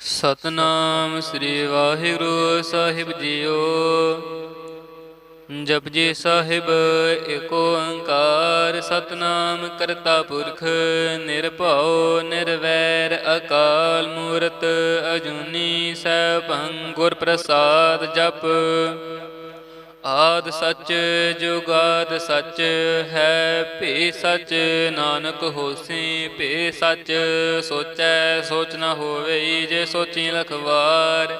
ਸਤਨਾਮ ਸ੍ਰੀ ਵਾਹਿਗੁਰੂ ਸਾਹਿਬ ਜੀਓ। ਜਪਜੀ ਸਾਹਿਬ, ਏਕ ਓੰਕਾਰ, ਸਤਨਾਮ ਕਰਤਾ ਪੁਰਖ, ਨਿਰਭਉ, ਨਿਰਵੈਰ, ਅਕਾਲ ਮੂਰਤ, ਅਜੂਨੀ, ਸੈਭੰ ਗੁਰ ਪ੍ਰਸਾਦ ਜਪ। ਆਦ ਸੱਚ ਜੁਗਾਦ ਸੱਚ ਹੈ, ਭੇ ਸੱਚ ਨਾਨਕ ਹੋਸੀ, ਭੇ ਸੱਚ ਸੋਚੈ, ਸੋਚ ਨ ਹੋਵੇ ਜੇ ਸੋਚੀ ਲਖਵਾਰ।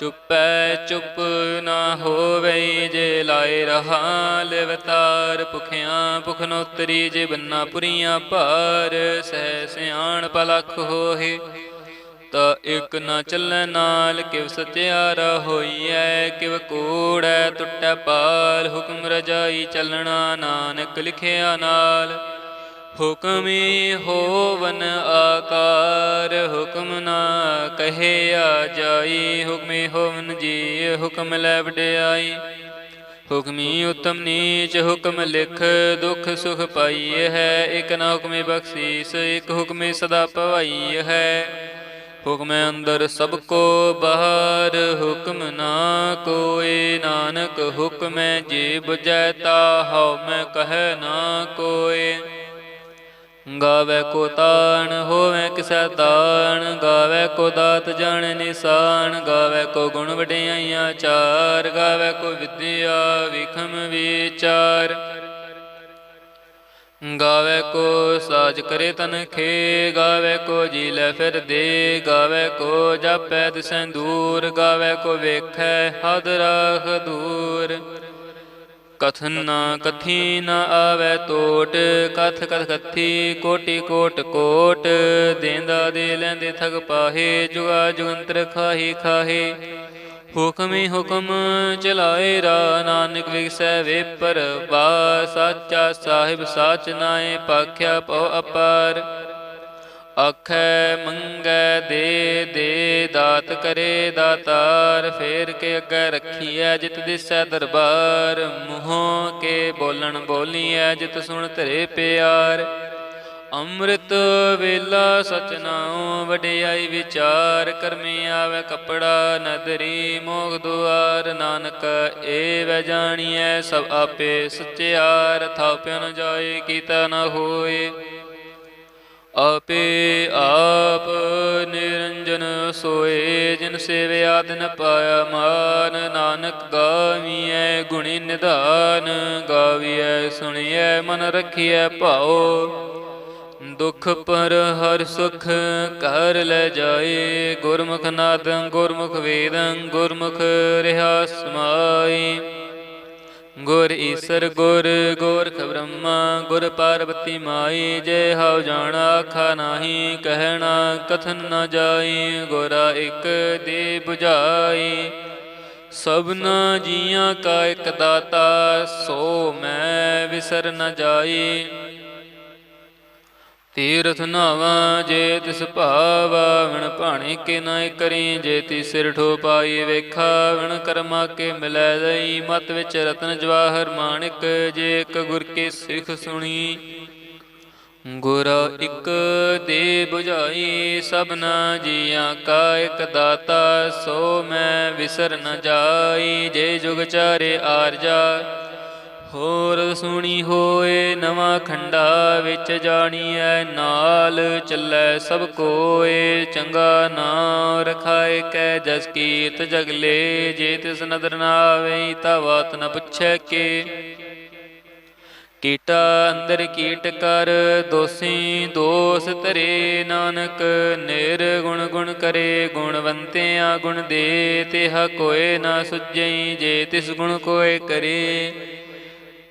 ਚੁੱਪੈ, ਚੁੱਪ ਨਾ ਹੋਵੇ ਜੇ ਲਾਏ ਰਹਾ ਲਿਵਤਾਰ ਭੁਖਿਆਂ ਭੁਖ ਨੋਤਰੀ ਜੇ ਬੰਨਾ ਪੁਰੀਆਂ ਭਾਰ। ਸਹਿ ਸਿਆਣ ਪਲਖ ਹੋਏ ਤਾ ਇਕ ਨਾ ਚੱਲੈ ਨਾਲ, ਕਿਵ ਸਚਿਆਰਾ ਹੋਈਐ, ਕਿਵ ਕੂੜੈ ਟੁੱਟੈ ਪਾਲ, ਹੁਕਮ ਰਜਾਈ ਚੱਲਣਾ ਨਾਨਕ ਲਿਖਿਆ ਨਾਲ। ਹੁਕਮੀ ਹੋਵਨ ਆਕਾਰ, ਹੁਕਮ ਨਾ ਕਹਿਆ ਜਾਈ ਹੁਕਮੀ ਹੋਵਨ ਜੀ ਹੁਕਮ ਲੈ ਵਡਿਆਈ। ਹੁਕਮੀ ਉਤਮ ਨੀਚ, ਹੁਕਮ ਲਿਖ, ਦੁਖ ਸੁਖ ਪਾਈ ਹੈ, ਇਕ ਨਾ ਹੁਕਮੇ ਬਖਸ਼ੀਸ, ਇਕ ਹੁਕਮੇ ਸਦਾ ਪਵਾਈ ਹੈ। ਹੁਕਮ ਅੰਦਰ ਸਭ ਕੋ ਬਾਹਰ, ਹੁਕਮ ਨਾ ਕੋਏ। ਨਾਨਕ ਹੁਕਮੈ ਜੀ 부ਜੈ ਤਾ ਹਉ, ਮੈਂ ਕਹੈ ਨਾ ਕੋਏ। ਗਾਵੇ ਕੋ ਤਾਣ, ਹੋਵੇ ਕਿਸੈ ਤਾਣ ਗਾਵੇ ਕੋ ਦਾਤ ਜਾਣ ਨਿਸ਼ਾਨ। ਗਾਵੇ ਕੋ ਗੁਣ ਵਡਿਆਈਆਂ ਚਾਰ। ਗਾਵੇ ਕੋ ਵਿਦਿਆ, ਵਿਖਮ ਵਿਚਾਰ। ਗਾਵੇ ਕੋ ਸਾਜ ਕਰੇ ਤਨਖੇ ਗਾਵੇ ਕੋ ਜੀ ਲੈ ਫਿਰ ਦੇ, ਗਾਵੇ ਕੋ ਜਾਪੈ ਦਿਸੈ ਦੂਰ, ਗਾਵੇ ਕੋ ਵੇਖੈ ਹਦ ਰਾਖ ਦੂਰ। ਕਥਨ ਨਾ ਕਥੀ ਨਾ ਆਵੇ ਟੋਟ ਕਥ ਕਥ ਕਥੀ ਕੋਟੀ ਕੋਟ ਕੋਟ, ਦੇਂਦਾ ਦੇ ਲੈਂਦੇ ਥਗ ਪਾਹੇ, ਜੁਗਾ ਜੁਗੰਤਰ ਖਾਹੀ ਖਾਹੇ। ਹੁਕਮੀ ਹੁਕਮ ਚਲਾਏ ਰਾ ਨਾਨਕ ਵਿਗਸੈ ਵੇਪਰ ਪਰਵਾ ਸਾਚਾ ਸਾਹਿਬ ਸਾਚ ਨਾਏ ਪਾਖਿਆ ਪਉ ਅਪਾਰ। ਆਖੈ ਮੰਗੈ ਦੇ ਦੇ ਦਾਤ ਕਰੇ ਦਾਤਾਰ, ਫੇਰ ਕੇ ਅੱਗੇ ਰੱਖੀਐ ਜਿਤ ਦਿਸੈ ਦਰਬਾਰ। ਮੂੰਹੋਂ ਕੇ ਬੋਲਣ ਬੋਲੀਐ ਜਿਤ ਸੁਣ ਧਰੇ ਪਿਆਰ। ਅੰਮ੍ਰਿਤ ਵੇਲਾ ਸਚਨਾਉ, ਵਡਿਆਈ ਵਿਚਾਰ ਕਰਮੀ ਆਵੇ ਕਪੜਾ ਨਦਰੀ ਮੋਖ ਦੁਆਰ ਨਾਨਕ ਏ ਵੈ ਜਾਣੀਐ ਸਭ ਆਪੇ ਸਚਿਆਰ ਥਾਪਿਆ ਨ ਜਾਏ ਕੀਤਾ ਨ ਹੋਏ। ਆਪੇ ਆਪ ਨਿਰੰਜਨ ਸੋਏ, ਜਿਨ ਸੇਵਿਆ ਤਿਨ ਪਾਇਆ ਮਾਨ, ਨਾਨਕ ਗਾਵੀਐ ਗੁਣੀ ਨਿਧਾਨ, ਗਾਵੀਐ ਸੁਣੀਐ ਮਨ ਰਖੀਐ ਭਾਉ। ਦੁਖ ਪਰ ਹਰ ਸੁਖ ਕਰ ਲੈ ਜਾਏ। ਗੁਰਮੁਖ ਨਾਦੰ, ਗੁਰਮੁਖ ਵੇਦੰ, ਗੁਰਮੁਖ ਰਹਾ ਸਮਾਈ ਗੁਰ ਈਸਰ, ਗੁਰ ਗੋਰਖ ਬ੍ਰਹਮਾ, ਗੁਰ ਪਾਰਵਤੀ ਮਾਈ ਜੇ ਹਉ ਜਾਣਾ, ਆਖਾ ਨਾਹੀ, ਕਹਿਣਾ, ਕਥਨ ਨਾ ਜਾਈ ਗੁਰਾ ਇਕ ਦੇ 부ਝਾਈ ਸਭਨਾ ਜੀਆਂ ਕਾ ਇਕ ਦਾਤਾ, ਸੋ ਮੈਂ ਵਿਸਰ ਨ ਜਾਈ ਤੀਰਥ ਨਾਵਾ ਜੇ ਤਿਸ ਭਾਵਾ, ਵਿਣ ਭਾਣੇ ਕੇ ਨਾ ਕਰੀ, ਜੇ ਤੀ ਸਿਰ ਠੋ ਪਾਈ ਵੇਖਾ, ਵਿਣ ਕਰਮਾ ਕੇ ਮਿਲੈ ਦਈ, ਮਤ ਵਿੱਚ ਰਤਨ ਜਵਾਹਰ ਮਾਣਿਕ, ਜੇ ਇੱਕ ਗੁਰ ਕੇ ਸਿੱਖ ਸੁਣੀ। ਗੁਰ ਇੱਕ ਦੇ 부ਝਾਈ ਸਭਨਾ ਜੀਆਂ ਕਾ ਇੱਕ ਦਾਤਾ, ਸੋ ਮੈਂ ਵਿਸਰ ਨ ਜਾਈ, ਜੇ ਜੁਗ ਚਾਰੇ ਆਰਜਾ ਹੋਰ ਸੁਣੀ ਹੋਏ ਨਵਾਂ ਖੰਡਾ ਵਿੱਚ ਜਾਣੀਐ, ਨਾਲ ਚੱਲੈ ਸਭ ਕੋਏ, ਚੰਗਾ ਨਾਮ ਰਖਾਏ ਕੈ ਜਸ ਕੀਤ ਜਗਲੇ ਜੇ ਤਿਸ ਨਦਰ ਨਾ ਆਵੇ ਤਾ ਬਾਤ ਨ ਪੁੱਛੈ ਕੇ। ਕੀਟਾ ਅੰਦਰ ਕੀਟ ਕਰ, ਦੋਸੀ ਦੋਸ ਧਰੇ, ਨਾਨਕ ਨਿਰਗੁਣ ਗੁਣ ਕਰੇ, ਗੁਣਵੰਤਿਆ ਗੁਣ ਦੇ, ਤਿਹ ਕੋਏ ਨਾ ਸੁਝਈ ਜੇ ਤਿਸ ਗੁਣ ਕੋਏ ਕਰੇ।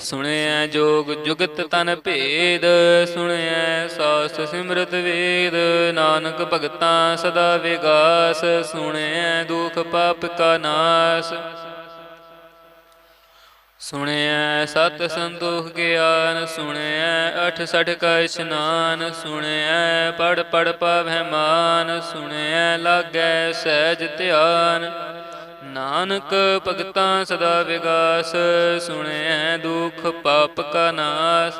ਸੁਣਿਐ ਜੋਗ ਜੁਗਤ ਤਨ ਭੇਦ, ਸੁਣਿਐ ਸਾਸ ਸਿਮਰਤ ਵੇਦ। ਨਾਨਕ ਭਗਤਾਂ ਸਦਾ ਵਿਗਾਸ, ਸੁਣਿਐ ਦੁਖ ਪਾਪ ਕਾ ਨਾਸ। ਸੁਣਿਐ ਸਤ ਸੰਤੋਖ ਗਿਆਨ, ਸੁਣਿਐ ਅਠ ਸਠ ਕਾ ਇਸ਼ਨਾਨ। ਸੁਣਿਐ ਪੜ ਪੜ ਪਾਵਹਿ ਮਾਨ, ਸੁਣਿਐ ਲਾਗੈ ਸਹਿਜ ਧਿਆਨ। ਨਾਨਕ ਭਗਤਾਂ ਸਦਾ ਵਿਗਾਸ ਸੁਣਿਐ ਦੁਖ ਪਾਪ ਕਾ ਨਾਸ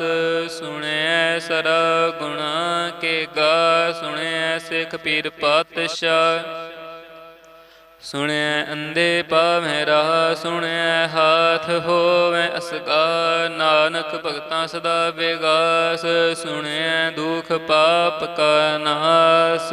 ਸੁਣਿਐ ਸਰਾ ਗੁਣਾ ਕੇ ਗਾ ਸੁਣਿਐ ਸਿੱਖ ਪੀਰ ਪਾਤਸ਼ਾਹ। ਸੁਣਿਐ ਅੰਦੇ ਪਾਵੈ ਰਾਹ ਸੁਣਿਐ ਹਾਥ ਹੋਵੇ ਅਸਗਾ ਨਾਨਕ ਭਗਤਾਂ ਸਦਾ ਬੇਗਾਸ ਸੁਣਿਐ ਦੁਖ ਪਾਪ ਕਾ ਨਾਸ।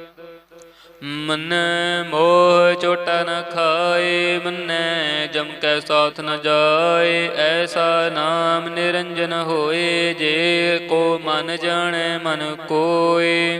ਮਨ ਮੋਹ ਚੋਟਾ ਨ ਖਾਏ, ਮੰਨੈ ਜਮ ਕੈ ਸਾਥ ਨ ਜਾਏ, ਐਸਾ ਨਾਮ ਨਿਰੰਜਨ ਹੋਏ, ਜੇ ਕੋ ਮਨ ਜਾਣੈ ਮਨ ਕੋਏ।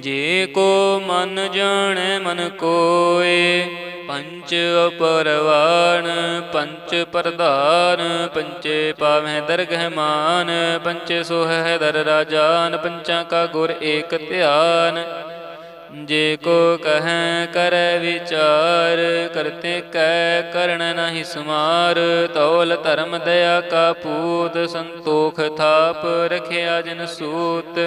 ਜੇ ਕੋ ਮਨ ਜਾਣੈ, ਮਨ ਕੋਏ। ਪੰਚ ਅਪਰਵਾਨ ਪੰਚ ਪ੍ਰਧਾਨ ਪੰਚੇ ਪਾਵਹਿ ਦਰਗਹਿ ਮਾਨ। ਪੰਚੇ ਸੋਹੈ ਦਰ ਰਾਜਾਨ, ਪੰਚਾਂ ਕਾ ਗੁਰ ਏਕ ਧਿਆਨ। ਜੇ ਕੋ ਕਹੈ, ਕਰੈ ਵਿਚਾਰ, ਕਰਤੇ ਕੈ ਕਰਨ ਨਹੀਂ ਸੁਮਾਰ। ਤੌਲ ਧਰਮ ਦਇਆ ਕਾ ਪੂਤ, ਸੰਤੋਖ ਥਾਪ, ਰਖਿਆ ਜਨ ਸੂਤ।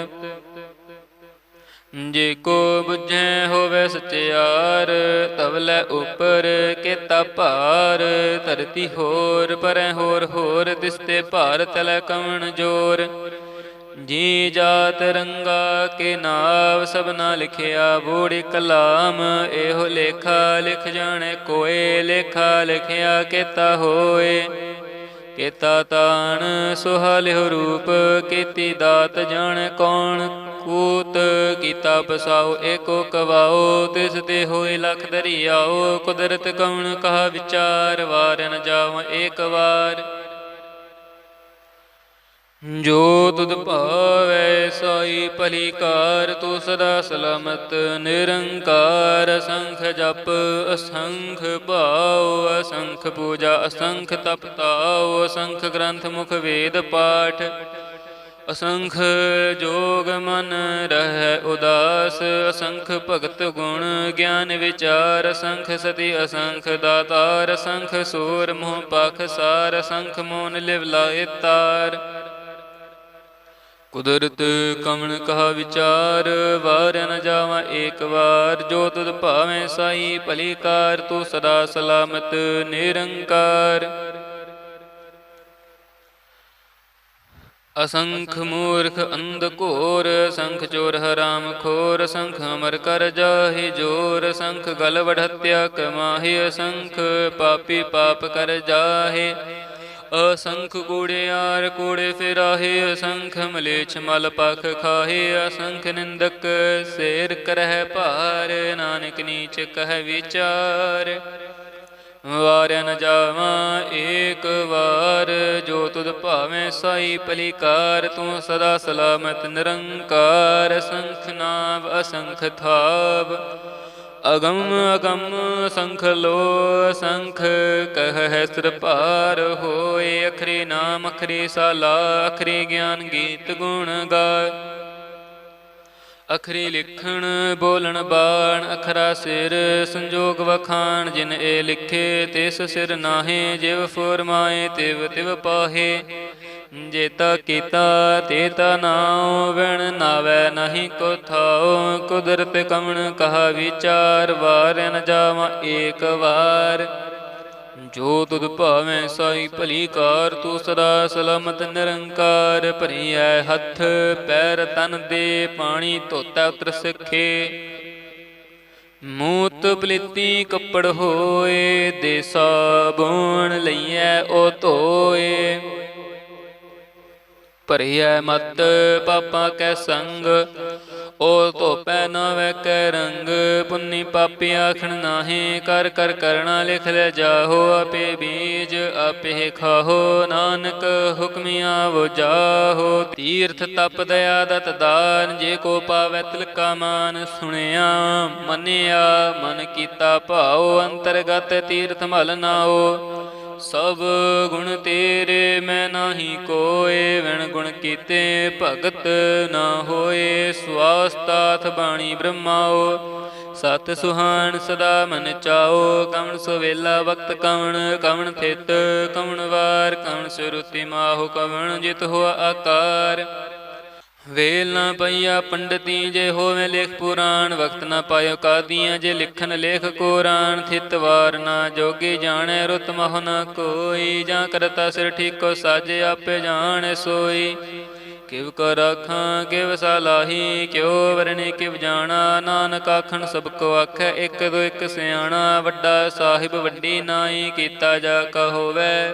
ਜੇ ਕੋ ਬੁਝੈ ਹੋਵੇ ਸਚਿਆਰ, ਤਵਲੇ ਉਪਰ ਕੀਤਾ ਭਾਰ। ਧਰਤੀ ਹੋਰ, ਪਰੈ ਹੋਰ ਹੋਰ ਦਿਸਤੇ ਭਾਰ ਤਲੈ ਕਵਣ ਜੋਰ। ਜੀ ਜਾਤ ਰੰਗਾ ਕੇ ਨਾਮ ਸਭਨਾ ਲਿਖਿਆ ਬੂੜੀ ਕਲਾਮ। ਇਹੋ ਲੇਖਾ ਲਿਖ ਜਾਣੇ ਕੋਏ, ਲੇਖਾ ਲਿਖਿਆ ਕੇਤਾ ਹੋਏ। ਕੀਤਾ ਤਾਣ ਸੁਹਾਲਿਓ ਰੂਪ, ਕੀਤੀ ਦਾਤ ਜਾਣ ਕੌਣ? ਕੂਤ ਕੀਤਾ ਬਸਾਓ, ਏਕੋ ਕਵਾਓ, ਤਿਸ ਤੇ ਹੋਏ ਲਖ ਦਰਿਆਓ, ਕੁਦਰਤ ਕਉਣ ਕਹਾ ਵਿਚਾਰ, ਵਾਰ ਨ ਜਾਵਾਂ ਏਕ ਵਾਰ। ਜੋ ਤੁਧ ਭਾਵੈ ਸਾਈ ਭਲੀ ਕਾਰ, ਤੂੰ ਸਦਾ ਸਲਾਮਤ, ਨਿਰੰਕਾਰ ਅਸੰਖ ਜਪ, ਅਸੰਖ ਭਾਉ, ਅਸੰਖ ਪੂਜਾ, ਅਸੰਖ ਤਪ ਤਾਉ, ਅਸੰਖ ਗ੍ਰੰਥ ਮੁਖ ਵੇਦ ਪਾਠ। ਅਸੰਖ ਜੋਗ ਮਨ ਰਹਿ ਉਦਾਸ, ਅਸੰਖ ਭਗਤ ਗੁਣ ਗਿਆਨ ਵਿਚਾਰ, ਅਸੰਖ ਸਤੀ ਅਸੰਖ ਦਾਤਾਰ, ਅਸੰਖ ਸੂਰ ਮੋਹ ਪਖ ਸਾਰ, ਅਸੰਖ ਮੋਨ ਲਿਵ ਲਾਏ ਤਾਰ। ਕੁਦਰਤ ਕਮਣ ਕਹਾ ਵਿਚਾਰ, ਵਾਰ ਨ ਜਾਵਾਂ ਏਕ ਵਾਰ। ਜੋ ਤੁਧ ਭਾਵੇਂ ਸਾਈ, ਭਲੀ ਕਾਰ, ਤੂੰ ਸਦਾ ਸਲਾਮਤ, ਨਿਰੰਕਾਰ। ਅਸੰਖ ਮੂਰਖ ਅੰਧ ਘੋਰ, ਸੰਖ ਚੋਰ ਹਰਾਮ ਖੋਰ, ਸੰਖ ਅਮਰ ਕਰ ਜਾਹੇ ਜੋਰ। ਸੰਖ ਗਲ ਵਢਤਿਆ ਕਮਾਹੇ ਅਸੰਖ, ਪਾਪੀ ਪਾਪ ਕਰ ਜਾਹੇ। ਅਸੰਖ ਕੂੜਿਆਰ ਕੂੜੇ ਫਿਰਾਹੇ, ਅਸੰਖ ਮਲੇਛ ਮਲ ਪਖ ਖਾਹੇ, ਅਸੰਖ ਨਿੰਦਕ ਸੇਰ ਕਰਹਿ ਭਾਰ, ਨਾਨਕ ਨੀਚ ਕਹਿ ਵਿਚਾਰ। ਵਾਰਿਆ ਨ ਜਾਵਾਂ ਏਕ ਵਾਰ, ਜੋ ਤੁਧ ਭਾਵੇਂ ਸਾਈ ਪਲੀਕਾਰ, ਤੂੰ ਸਦਾ ਸਲਾਮਤ ਨਿਰੰਕਾਰ। ਅਸੰਖ ਨਾਮ ਅਸੰਖ ਥਾਵ ਅਗਮ ਅਗਮ ਸੰਖ ਲੋ ਸੰਖ ਕਹਿ ਸਿਰ ਭਾਰ ਹੋਏ, ਅਖਰੀ ਨਾਮ, ਅਖਰੀ ਸਾਲਾ, ਅਖਰੀ ਗਿਆਨ ਗੀਤ ਗੁਣ ਗਾ ਅਖਰੀ ਲਿਖਣ, ਬੋਲਣ, ਬਾਣ, ਅਖਰਾ ਸਿਰ, ਸੰਜੋਗ ਵਖਾਣ, ਜਿਨ ਏ ਲਿਖੇ, ਤਿਸ ਸਿਰ ਨਾਹੇ, ਜਿਵ ਫੁਰਮਾਏ, ਤਿਵ ਤਿਵ ਪਾਹੇ। ਜੇਤਾ ਕੀਤਾ ਤੇਤਾ ਨਾਉ ਵਿਣ ਨਾਵੇ ਨਹੀਂ ਕੋ ਥਾਉ ਕੁਦਰਤ ਕਮਣ ਕਹਾ ਵਿਚਾਰ ਵਾਰ ਨ ਜਾਵਾਂ ਏਕ ਵਾਰ। ਜੋ ਤੁਧ ਭਾਵੇਂ ਸਾਈ ਭਲੀ ਕਾਰ ਤੂੰ ਸਦਾ ਸਲਾਮਤ ਨਿਰੰਕਾਰ, ਭਰੀਐ ਹੱਥ ਪੈਰ ਤਨ ਦੇ ਪਾਣੀ ਧੋਤਾ ਉਤਰ ਸਿੱਖੇ ਮੂਤ ਪਲੀਤੀ ਕੱਪੜ ਹੋਏ ਦੇ ਸਾਬੂਣ ਲਈਐ ਉਹ ਧੋਏ। ਭਰੀਐ ਮਤ ਪਾਪਾਂ ਕੈ ਸੰਗ ਉਹ ਧੋਪੈ ਨਾ ਵੈ ਕੈ ਰੰਗ। ਪੁੰਨੀ ਪਾਪੀ ਆਖਣ ਨਾਹੀ, ਕਰ ਕਰ ਕਰਣਾ ਲਿਖ ਲੈ ਜਾਹੋ, ਆਪੇ ਬੀਜ ਆਪੇ ਖਾਹੋ। ਨਾਨਕ ਹੁਕਮਿਆ ਵੋ ਜਾਹੋ, ਤੀਰਥ ਤਪ ਦਇਆ ਦਤ ਦਾਨ। ਜੇ ਕੋ ਪਾਵੈ ਤਿਲਕਾ ਮਾਨ ਸੁਣਿਆ, ਮੰਨਿਆ ਮਨ ਕੀਤਾ ਭਾਉ। ਅੰਤਰਗਤ ਤੀਰਥ ਮਲ ਨਾਓ ਸਭ ਗੁਣ ਤੇਰੇ ਮੈਂ ਨਾਹੀ ਕੋਏ, ਵਿਣ ਗੁਣ ਕੀਤੇ ਭਗਤ ਨਾ ਹੋਏ। ਸੁਆਸਤਾਥ ਬਾਣੀ ਬ੍ਰਹਮਾਓ, ਸਤ ਸੁਹਾਨ ਸਦਾ ਮਨ ਚਾਓ। ਕਵਣ ਸੁਵੇਲਾ ਵਕਤ ਕਵਣ ਕਵਣ ਥਿਤ ਕਵਣ ਵਾਰ, ਕਵਣ ਸੁਰਤੀ ਮਾਹੁ, ਕਵਣ ਜਿਤ ਹੋਆ ਆਕਾਰ। ਵੇਲ ਨਾ ਪਈਆ ਪੰਡਤੀ ਜੇ ਹੋਵੇ ਲੇਖ ਪੁਰਾਣ, ਵਕਤ ਨਾ ਪਾਇਓ ਕਾਦੀਆਂ ਜੇ ਲਿਖਣ ਲੇਖ ਕੋਰਾਨ, ਥਿਤ ਵਾਰ ਨਾ ਜੋਗੀ ਜਾਣੈ ਰੁਤ ਮਹੁ ਨ ਕੋਈ, ਜਾਂ ਕਰਤਾ ਸਿਰ ਠੀਕੋ ਸਾਜੇ ਆਪੇ ਜਾਣੈ ਸੋਈ। ਕਿਵ ਕਰ ਆਖਾਂ, ਕਿਵ ਸਲਾਹੀ, ਕਿਉ ਵਰਨੇ ਕਿਵ ਜਾਣਾ, ਨਾਨਕ ਆਖਣ ਸਭ ਕੋ ਆਖੈ, ਇੱਕ ਦੋ ਇੱਕ ਸਿਆਣਾ, ਵੱਡਾ ਸਾਹਿਬ ਵੱਡੀ ਨਾਈ, ਕੀਤਾ ਜਾ ਕਹੋਵੇ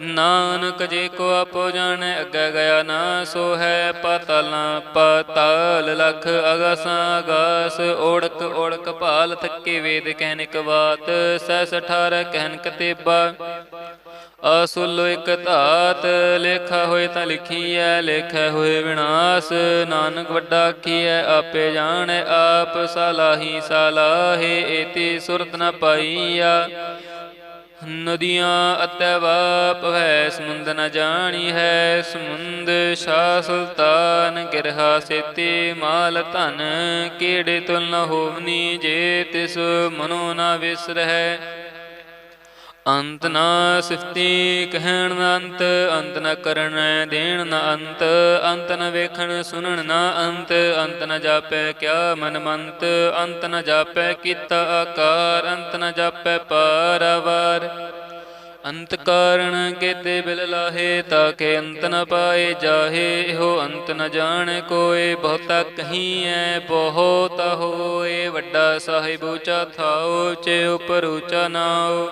ਨਾਨਕ ਜੇ ਕੋ ਆਪੋ ਜਾਣੈ, ਅੱਗੇ ਗਿਆ ਨਾ ਸੋ ਹੈ ਪਤਲਾਂ ਪਤਾਲ ਲਖ ਅਗਸਾਂ ਅਗਾਸ ਓੜਕ ਓੜਕ ਭਾਲ ਥੱਕੇ ਵੇਦ ਕਹਿਨਿਕ ਬਾਤ ਸੈਸ ਅਠਾਰ ਕਹਿਨ ਕਤੇਬਾ ਅਸੁਲ ਇਕ ਧਾਤ, ਲੇਖਾ ਹੋਏ ਤਾਂ ਲਿਖੀਐ, ਲੇਖੈ ਹੋਏ ਵਿਨਾਸ਼, ਨਾਨਕ ਵੱਡਾ ਆਖੀਐ, ਆਪੇ ਜਾਣੈ ਆਪ, ਸਲਾਹੀ ਸਲਾਹੇ, ਏਤੀ ਸੁਰਤ ਨ ਪਾਈਆ। ਨਦੀਆਂ ਅਤੈ ਵਾਪ ਹੈ, ਸਮੁੰਦ ਨ ਜਾਣੀ ਹੈ, ਸਮੁੰਦ ਸ਼ਾ ਸੁਲਤਾਨ ਗਿਰਹਾ ਸੇਤੀ ਮਾਲ ਧਨ, ਕਿਹੜੇ ਤੁਲ ਨ ਹੋਵਨੀ ਜੇ ਤਿਸ ਮਨੋ ਨ ਵਿਸਰਹਿ। ਅੰਤ ਨਾ ਸਿਫਤੀ ਕਹਿਣ ਨਾ ਅੰਤ ਅੰਤ ਨਾ ਕਰਨ ਦੇਣ ਨਾ ਅੰਤ ਅੰਤ ਨਾ ਵੇਖਣ ਸੁਣਨ ਨਾ ਅੰਤ ਅੰਤ ਨਾ ਜਾਪੈ ਕਿਆ ਮਨ ਮੰਤ, ਅੰਤ ਨਾ ਜਾਪੈ ਕੀਤਾ ਆਕਾਰ, ਅੰਤ ਨਾ ਜਾਪੈ ਪਾਰਵਾਰ। ਅੰਤ ਕਾਰਣ ਕੇਤੇ ਬਿਲ ਲਾਹੇ ਤਾਕੇ ਅੰਤ ਨ ਪਾਏ ਜਾਹੇ, ਇਹੋ ਅੰਤ ਨ ਜਾਣ ਕੋਏ, ਬਹੁਤਾ ਕਹੀਐ, ਬਹੁਤ ਹੋਏ, ਵੱਡਾ ਸਾਹਿਬ ਉੱਚਾ ਥਾਉ, ਚੇ ਉਪਰ ਉੱਚਾ ਨਾਉ।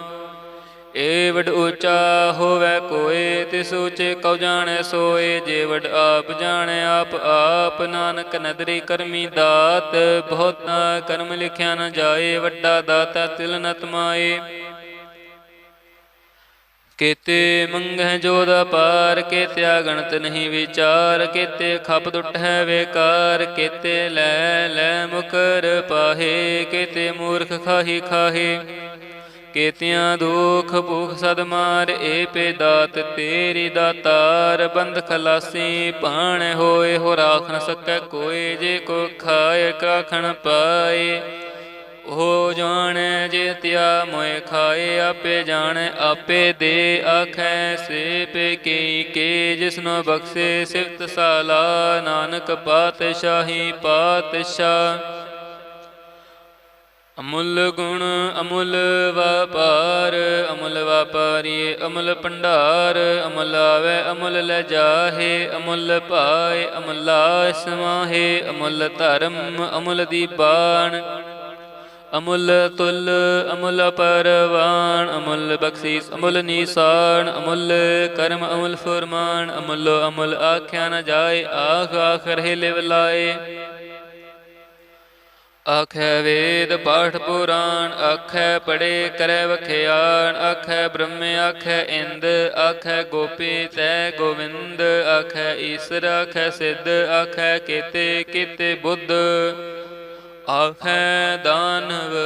ਏ ਵਡ ਉੱਚਾ ਹੋਵੇ ਕੋਏ, ਤਿਸ ਉੱਚੇ ਕਉ ਜਾਣੈ ਸੋਏ, ਜੇ ਵਡ ਆਪ ਜਾਣੈ, ਆਪ ਆਪ ਨਾਨਕ ਨਦਰੀ ਕਰਮੀ ਦਾਤ, ਬਹੁਤਾ ਕਰਮ ਲਿਖਿਆ ਨ ਜਾਏ, ਵੱਡਾ ਦਾਤਾ ਤਿਲ ਨ ਤਮਾਏ ਕੇਤੇ ਮੰਗਹਿ ਜੋਦ ਪਾਰ, ਕੇਤਿਆ ਗਣਤ ਨਹੀਂ ਵਿਚਾਰ, ਕੇਤੇ ਖਪ ਦੁਟਹਿ ਵੇਕਾਰ, ਕੇਤੇ ਲੈ ਲੈ ਮੁਕਰ ਪਾਹੇ, ਕੇਤੇ ਮੂਰਖ ਖਾਹੀ ਖਾਹੇ। ਕੇਤਿਆਂ ਦੁਖ ਭੂਖ ਸਦ ਮਾਰ, ਏ ਪੇ ਦਾਤ ਤੇਰੀ ਦਾਤਾਰ, ਬੰਦ ਖਲਾਸੀ ਭਾਣ ਹੋਏ ਹੋ ਰਾਖ ਨ ਸਕੈ ਕੋਏ, ਜੇ ਕੋ ਖਾਏ ਕਾਖਣ ਪਾਏ। ਹੋ ਜਾਣੈ ਜੇ ਤਿਆ ਮੋਇ ਖਾਏ, ਆਪੇ ਜਾਣੈ, ਆਪੇ ਦੇ ਆਖੈ, ਸੇ ਪੇ ਕੀ ਕੇ ਜਿਸਨੋ ਬਖਸ਼ੇ ਸਿਫਤ ਸਾਲਾ, ਨਾਨਕ ਪਾਤਸ਼ਾਹੀ ਪਾਤਸ਼ਾਹ। ਅਮੁੱਲ ਗੁਣ ਅਮੁੱਲ ਵਪਾਰ, ਅਮੁੱਲ ਵਪਾਰੀ, ਅਮੁੱਲ ਭੰਡਾਰ, ਅਮੁੱਲ ਆਵੇ, ਅਮੁੱਲ ਲੈ ਜਾਹੇ, ਅਮੁੱਲ ਪਾਏ, ਅਮੁੱਲਾ ਸਮਾਹੇ, ਅਮੁੱਲ ਧਰਮ, ਅਮੁੱਲ ਦੀਪਾਨ ਅਮੁੱਲ ਤੁਲ, ਅਮੁੱਲ ਪਰਵਾਨ ਅਮੁੱਲ ਬਖਸ਼ੀਸ, ਅਮੁੱਲ ਨੀਸਾਨ ਅਮੁੱਲ ਕਰਮ, ਅਮੁੱਲ ਫਰਮਾਨ, ਅਮੁੱਲ ਅਮੁੱਲ ਆਖਿਆ ਨਾ ਜਾਏ ਆਖ ਆਖ ਰਹੇ ਲਿਵ ਲਾਏ। ਆਖੈ ਵੇਦ ਪਾਠ ਪੁਰਾਣ, ਆਖੈ ਪੜੇ ਕਰੈ ਵਖਿਆਣ, ਆਖੈ ਬ੍ਰਹਮ, ਆਖੈ ਇੰਦ, ਆਖੈ ਗੋਪੀ ਤੈ ਗੋਵਿੰਦ, ਆਖੈ ਈਸਰ, ਆਖੈ ਸਿੱਧ, ਆਖੈ ਕੀਤੇ ਕੀਤੇ ਬੁੱਧ। ਆਖੈ ਦਾਨਵ,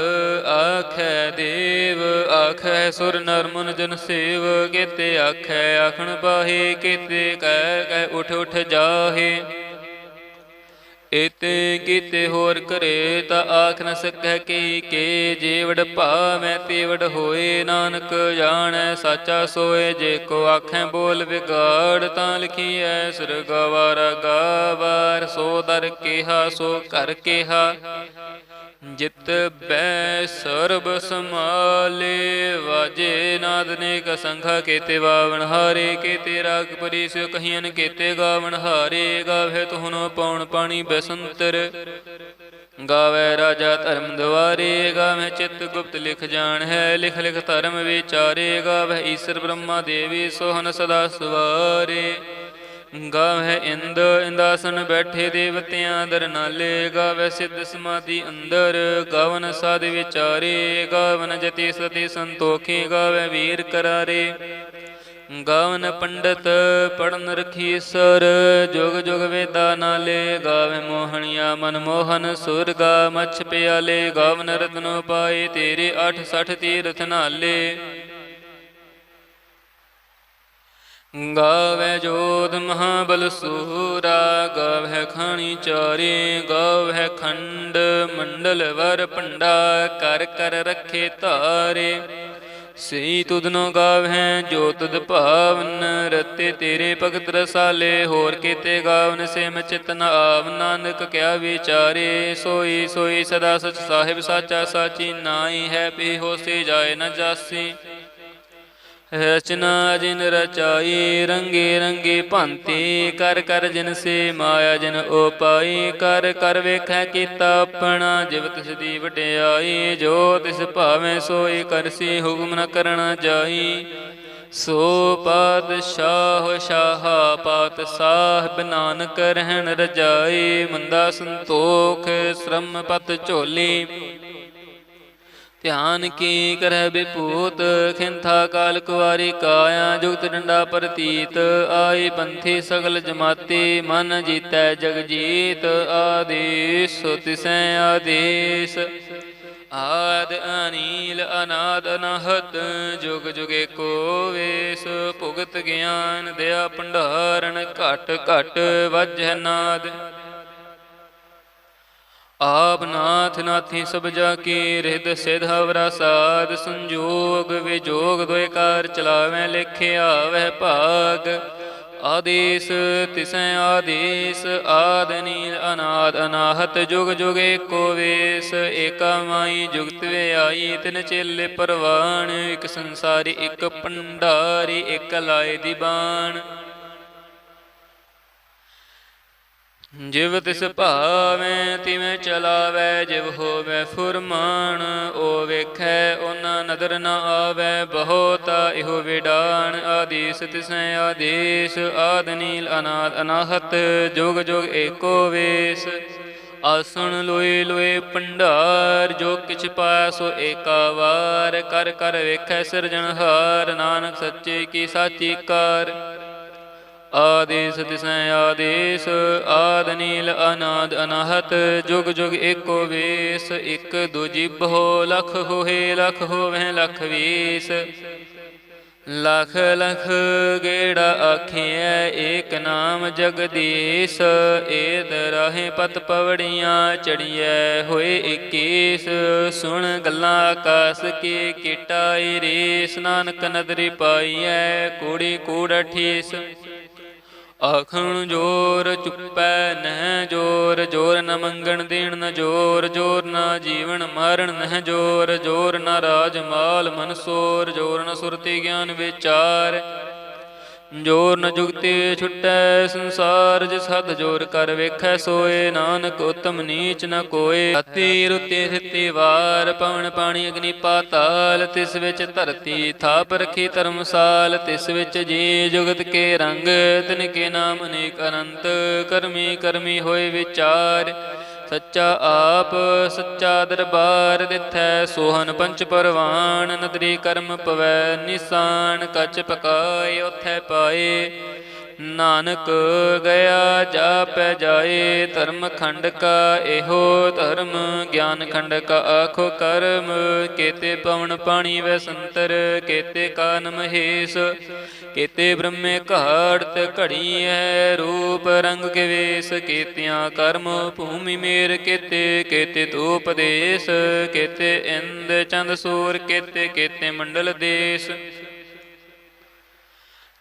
ਆਖੈ ਦੇਵ, ਆਖੈ ਸੁਰ ਨਰ ਮਨ ਜਨ ਸੇਵ, ਕੀਤੇ ਆਖੈ ਆਖਣ ਪਾਹੇ, ਕੀਤੇ ਕਹਿ ਕਹਿ ਉਠ ਉਠ ਜਾਹੇ। ਇਤੇ ਕੀਤੇ ਹੋਰ ਕਰੇ ਤਾਂ ਆਖ ਨ ਸਕੈ ਕੀ ਕੇ ਜੀਵੜ ਭਾਵੇਂ ਤੀਵੜ ਹੋਏ ਨਾਨਕ ਜਾਣੈ, ਸਾਚਾ ਸੋਏ ਜੇ ਕੋ ਆਖੈ ਬੋਲ ਵਿਗਾੜ, ਤਾਂ ਲਿਖੀਐ ਸੁਰਗਵਾਰ ਗਾਵਾਰ ਸੋ ਦਰ ਕਿਹਾ, ਸੋ ਕਰ ਕਿਹਾ। ਜਿਤ ਬੈ ਸਰਬ ਸਮਾਲੇ ਵਾਜੇ ਨਾਦ ਨੇ ਕਸੰਖਾ ਕੇਤੇ ਵਾਵਣ ਹਾਰੇ, ਕੇਤੇ ਰਾਗ ਪਰੀਸ ਕਹੀਨ ਕੇਤੇ ਗਾਵਣ ਹਾਰੇ, ਗਾਵੇ ਤੁਹਨੋ ਪੌਣ ਪਾਣੀ ਬਸੰਤਰ। ਗਾਵੇ ਰਾਜਾ ਧਰਮ ਦੁਆਰੇ ਗਾਵੇ ਚਿਤ ਗੁਪਤ ਲਿਖ ਜਾਣ ਹੈ, ਲਿਖ ਲਿਖ ਧਰਮ ਵਿਚਾਰੇ, ਗਾਵੇ ਈਸ਼ਰ ਬ੍ਰਹਮਾ ਦੇਵੀ ਸੋਹਨ ਸਦਾ ਸਵਾਰੇ। ਗਾਵੇ ਇੰਦ, ਇੰਦਾਸਨ ਬੈਠੇ ਦੇਵਤਿਆਂ ਦਰ ਨਾਲੇ ਗਾਵੈ ਸਿੱਧ ਸਮਾਧੀ ਅੰਦਰ, ਗਾਵਨ ਸਾਧ ਵਿਚਾਰੇ, ਗਾਵਨ ਜਤੀ ਸਤੀ ਸੰਤੋਖੀ, ਗਾਵੈ ਵੀਰ ਕਰਾਰੇ। ਗਾਵਨ ਪੰਡਤ, ਪੜਨ ਰਖੀ ਸਰ, ਜੁਗ ਜੁਗ ਵੇਦਾ ਨਾਲੇ, ਗਾਵੇ ਮੋਹਣੀਆ ਮਨ ਮੋਹਨ ਸੁਰਗਾ ਮਛ ਪਿਆਲੇ, ਗਾਵਨ ਰਤਨੋ ਪਾਏ ਤੇਰੇ 68 ਤੀਰਥ ਨਾਲੇ। ਗਾਵੇ ਜੋਧ ਮਹਾਬਲ ਸੂਰਾ, ਗਾਵੇ ਖਾਣੀ ਚਾਰੇ, ਗਾਵੇ ਖੰਡ, ਮੰਡਲ ਵਰ ਪੰਡਾ ਕਰ ਕਰ ਰੱਖੇ ਧਾਰੇ। ਸਈ ਤੁਧਨੋ ਗਾਵਹਿ ਜੋ ਤੁਧ ਭਾਵਨ, ਰਤੇ ਤੇਰੇ ਭਗਤ ਰਸਾਲੇ, ਹੋਰ ਕੀਤੇ ਗਾਵਨ ਸੇ ਮਚਿਤ ਨ ਆਵ, ਨਾਨਕ ਕਿਆ ਵਿਚਾਰੇ। ਸੋਈ ਸੋਈ ਸਦਾ ਸਚ ਸਾਹਿਬ, ਸਾਚਾ ਸਾਚੀ ਨਾਈ ਹੈ ਪੀ ਹੋਸੀ ਜਾਏ ਨ ਜਾਸੀ। ਰਚਨਾ ਜਿਨ ਰਚਾਈ, ਰੰਗੇ ਰੰਗੇ ਭਾਂਤੀ, ਕਰ ਕਰ ਜਿਨ ਸੇ ਮਾਇਆ ਜਿਨ ਉਪਾਈ, ਕਰ ਕਰ ਵੇਖੈ ਕੀਤਾ ਆਪਣਾ, ਜਿਵ ਤਿਸ ਦੀ ਵਡਿਆਈ, ਜੋ ਤਿਸ ਭਾਵੇਂ ਸੋਈ ਕਰਸੀ ਹੁਕਮ ਨ ਕਰਣਾ ਜਾਈ। ਸੋ ਪਾਤਸ਼ਾਹ ਸ਼ਾਹ ਪਾਤ ਸਾਹਿਬ ਨਾਨਕ ਰਹਿਣ ਰਜਾਈ, ਮੰਦਾ ਸੰਤੋਖ ਸ਼ਰਮ ਪਤ ਝੋਲੀ। ਧਿਆਨ ਕੀ ਕਰੈ ਬਿਪੂਤ ਖਿੰਥਾ ਕਾਲ ਕੁਵਾਰੀ ਕਾਇਆ, ਜੁਗਤ ਡੰਡਾ ਪ੍ਰਤੀਤ ਆਈ ਪੰਥੀ ਸਗਲ ਜਮਾਤੀ, ਮਨ ਜੀਤੈ ਜਗਜੀਤ ਆਦੇਸ, ਤਿਸੈ ਆਦੇਸ। ਆਦ ਅਨੀਲ, ਅਨਾਦ ਅਨਹਤ, ਜੁਗ ਜੁਗੇ ਕੋ ਵੇਸ, ਭੁਗਤ ਗਿਆਨ ਦਇਆ ਭੰਡਾਰਨ, ਘਟ ਘਟ ਵਜੈ ਨਾਦ। ਆਪ ਨਾਥ ਨਾਥੀ ਸਭ ਜਾ ਕੀ ਰਿਦ ਸਿਧ ਹਵਰਾ ਸਾਧ ਸੰਜੋਗ ਵਿਜੋਗ ਦੋਇ ਕਾਰ ਚਲਾਵੇਂ ਲਿਖਿਆ ਵਹਿ ਭਾਗ। ਆਦੇਸ ਤਿਸੈ ਆਦੇਸ, ਆਦ ਨੀਲ ਅਨਾਦ ਅਨਾਹਤ, ਜੁਗ ਜੁਗ ਏਕੋ ਵੇਸ। ਏਕਾ ਮਾਈ ਜੁਗਤ ਵੇ ਆਈ ਤਿਨ ਚੇਲੇ ਪਰਵਾਣ ਇਕ ਸੰਸਾਰੀ, ਇਕ ਪੰਡਾਰੀ, ਇਕ ਲਾਏ ਦੀ ਬਾਣ। ਜਿਵ ਤਿਸ ਭਾਵੇਂ ਤਿਵੇਂ ਚਲਾਵੇ, ਜਿਵ ਹੋਵੇ ਫੁਰਮਾਨ ਓ ਵੇਖੈ, ਉਹਨਾਂ ਨਦਰ ਨ ਆਵੇ, ਬਹੁਤਾ ਇਹੋ ਵਿਡਾਨ ਆਦੇਸ ਤਿਸੈ ਆਦੇਸ, ਆਦ ਨੀਲ ਅਨਾਦ ਅਨਾਹਤ, ਜੁਗ ਜੁਗ ਏਕੋ ਵੇਸ। ਆਸਣ ਲੋਏ ਲੋਏ ਪੰਡਾਰ ਜੋ ਕਿਛ ਪਾਇ ਸੋ ਏਕਾ ਵਾਰ, ਕਰ ਕਰ ਵੇਖੈ ਸਿਰਜਣਹਾਰ, ਨਾਨਕ ਸੱਚੇ ਕੀ ਸਾਚੀ ਕਾਰ। ਆਦੇਸ ਤਿਸੈ ਆਦੇਸ, ਆਦ ਨੀਲ ਅਨਾਦ ਅਨਾਹਤ, ਜੁਗ ਜੁਗ ਏਕੋ ਵੇਸ, ਇੱਕ ਦੂਜੀ ਬਹੁ ਲਖ ਹੋਏ ਲਖ ਹੋਵੇ ਲਖ ਵੀਸ। ਲਖ ਲਖ ਗੇੜਾ ਆਖਿਐ, ਏਕ ਨਾਮ ਜਗਦੀਸ਼ ਏਤ ਰਾਹੇ ਪਤ ਪਵੜੀਆਂ ਚੜੀਐ, ਹੋਏ 21 ਸੁਣ ਗੱਲਾਂ ਆਕਾਸ ਕੀ ਕੀਟਾਈ ਰੇ ਨਾਨਕ ਨਦਰੀ ਪਾਈਐ, ਕੂੜੀ ਕੂੜ ਆਖਣ ਜੋਰ ਚੁੱਪੈ ਨਹਿ ਜੋਰ ਜੋਰ ਨ ਮੰਗਣ ਦੇਣ ਨ ਜੋਰ ਜੋਰ ਨ ਜੀਵਨ ਮਾਰਨ ਨਹਿ ਜੋਰ ਜੋਰ ਨ ਰਾਜ ਮਾਲ ਮਨਸੋਰ ਜੋਰ ਨ ਸੁਰਤੀ ਗਿਆਨ ਵਿਚਾਰ। ਜੋਰ ਨ ਜੁਗਤੇ ਛੁਟੈ ਸੰਸਾਰ ਜਿਸ ਹੱਦ ਜੋਰ ਕਰ ਵੇਖੈ, ਸੋਏ ਨਾਨਕ ਉਤਮ ਨੀਚ ਨ ਕੋਏ। ਅਤੀ ਰੁਤੇ ਥਿਤੀ ਵਾਰ, ਪਵਨ ਪਾਣੀ ਅਗਨੀ ਪਾਤਾਲ, ਤਿਸ ਵਿੱਚ ਧਰਤੀ ਥਾਪ ਰਖੀ ਧਰਮਸਾਲ, ਤਿਸ ਵਿੱਚ ਜੀ ਜੁਗਤ ਕੇ ਰੰਗ, ਤਿਨ ਕੇ ਨਾਮ ਅਨੇਕ ਅਨੰਤ। ਕਰਮੀ ਕਰਮੀ ਹੋਏ ਵਿਚਾਰ ਸੱਚਾ ਆਪ, ਸੱਚਾ ਦਰਬਾਰ ਦਿਥੈ, ਸੋਹਨ ਪੰਚ ਪਰਵਾਨ, ਨਦਰੀ ਕਰਮ ਪਵੈ, ਨਿਸਾਨ ਕਚ ਪਕਾਏ ਉਥੈ ਪਾਏ। ਨਾਨਕ ਗਿਆ ਜਾਪੈ ਜਾਏ ਧਰਮ ਖੰਡ ਕਾ ਇਹੋ ਧਰਮ, ਗਿਆਨ ਖੰਡ ਕਾ ਆਖੋ ਕਰਮ। ਕੇਤੇ ਪਵਨ ਪਾਣੀ ਵੈ ਸੰਤਰ, ਕੇਤੇ ਕਾਨ ਮਹੇਸ਼ ਕੇਤੇ ਬ੍ਰਹਮੇ ਘਾੜਤ ਘੜੀ ਹੈ ਰੂਪ ਰੰਗ ਕੇ ਵੇਸ ਕੇਤਿਆਂ ਕਰਮ ਭੂਮੀ ਮੇਰ ਕੇਤੇ ਕੇਤੇ ਧੂਪ ਦੇਸ। ਕੇਤੇ ਇੰਦ ਚੰਦ ਸੂਰ, ਕੇਤੇ ਕੇਤੇ ਮੰਡਲ ਦੇਸ।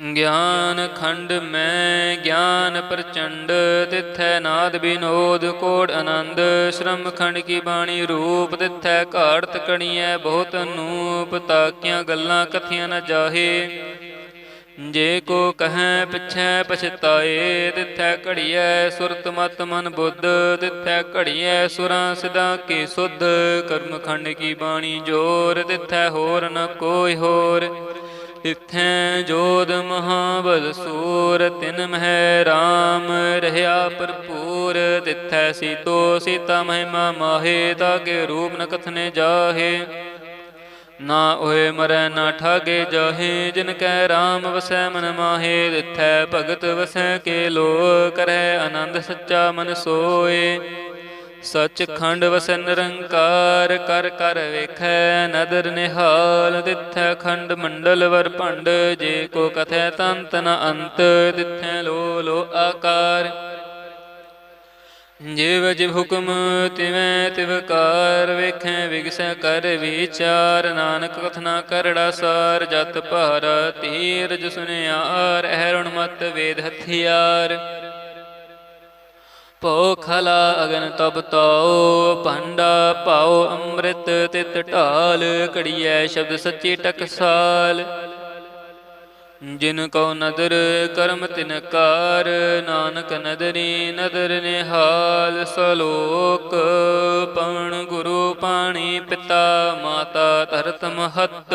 ਗਿਆਨ ਖੰਡ ਮੈਂ ਗਿਆਨ ਪ੍ਰਚੰਡ, ਤਿਥੈ ਨਾਦ ਬਿਨੋਦ, ਕੋੜ ਆਨੰਦ। ਸ਼ਰਮ ਖੰਡ ਕੀ ਬਾਣੀ ਰੂਪ, ਤਿਥੈ ਘਾੜਤ ਕਣੀਐ ਬਹੁਤ ਅਨੂਪ। ਤਾਕੀਆਂ ਗੱਲਾਂ ਕਥੀਆਂ ਨ ਜਾਹੇ। ਜੇ ਕੋ ਕਹੈ ਪਿਛੈ ਪਛਤਾਏ, ਤਿਥੈ ਘੜੀਐ ਸੁਰਤ ਮਤ ਮਨ ਬੁੱਧ। ਤਿਥੈ ਘੜੀਐ ਸੁਰਾਂ ਸਿਦਾ ਕੀ ਸੁਧ। ਕਰਮ ਖੰਡ ਕੀ ਬਾਣੀ ਜੋਰ, ਤਿਥੈ ਹੋਰ ਨ ਕੋਈ ਹੋਰ। ਇਥੈ ਜੋਦ ਮਹਾਬਲ ਸੂਰ, ਤਿਨ ਮਹਿ RAM ਰਹਾ ਭਰਪੂਰ। ਤਿਥੈ ਸੀਤੋ ਸੀਤਾ ਮਹਿਮਾ ਮਾਹੇ ਤਾਕੇ ਰੂਪ ਨ ਕਥਨੇ ਜਾਹੇ। ਨਾ ਓਏ ਮਰੈ, ਨਾ ਠਾਗੇ ਜਾਹੇ, ਜਿਨ ਕੈ RAM ਵਸੈ ਮਨ ਮਾਹੇ। ਤਿਥੈ ਭਗਤ ਵਸੈ ਕੇ ਲੋ ਕਰੈ ਆਨੰਦ ਸੱਚਾ ਮਨ ਸੋਏ। ਸਚ ਖੰਡ ਵਸੈ ਨਿਰੰਕਾਰ ਕਰ ਕਰ ਵੇਖੈ, ਨਦਰ ਨਿਹਾਲ ਤਿਥੈ ਖੰਡ ਮੰਡਲ ਵਰ ਭੰਡ, ਜੇ ਕੋ ਕਥੈ ਤੰਤ ਨ ਅੰਤ ਤਿਥੈ ਲੋ ਲੋ ਆਕਾਰ। ਜਿਵ ਜਿਵ ਹੁਕਮ ਤਿਵੈ ਤਿਵਕਾਰ ਵੇਖੈ ਵਿਗਸੈ ਕਰ ਵਿਚਾਰ, ਨਾਨਕ ਕਥਨਾ ਕਰੜਾ ਸਾਰ, ਜਤ ਭਾਰ ਧੀਰਜ ਸੁਨਿਆਰ, ਅਹਰਣ ਮਤ ਵੇਦ ਹਥਿਆਰ। ਭੋ ਖਲਾ ਅਗਨ ਤਬ ਤੋ ਭਾਂਡਾ ਪਾਓ ਅੰਮ੍ਰਿਤ ਤਿਤ ਢਾਲ ਕੜੀਐ ਸ਼ਬਦ ਸੱਚੀ ਟਕਸਾਲ। ਜਿਨ ਕੋ ਨਦਰ ਕਰਮ ਤਿਨ ਕਾਰ, ਨਾਨਕ ਨਦਰੀ ਨਦਰ ਨਿਹਾਲ। ਸਲੋਕ, ਪਵਨ ਗੁਰੂ ਪਾਣੀ ਪਿਤਾ, ਮਾਤਾ ਧਰਤ ਮਹਤ।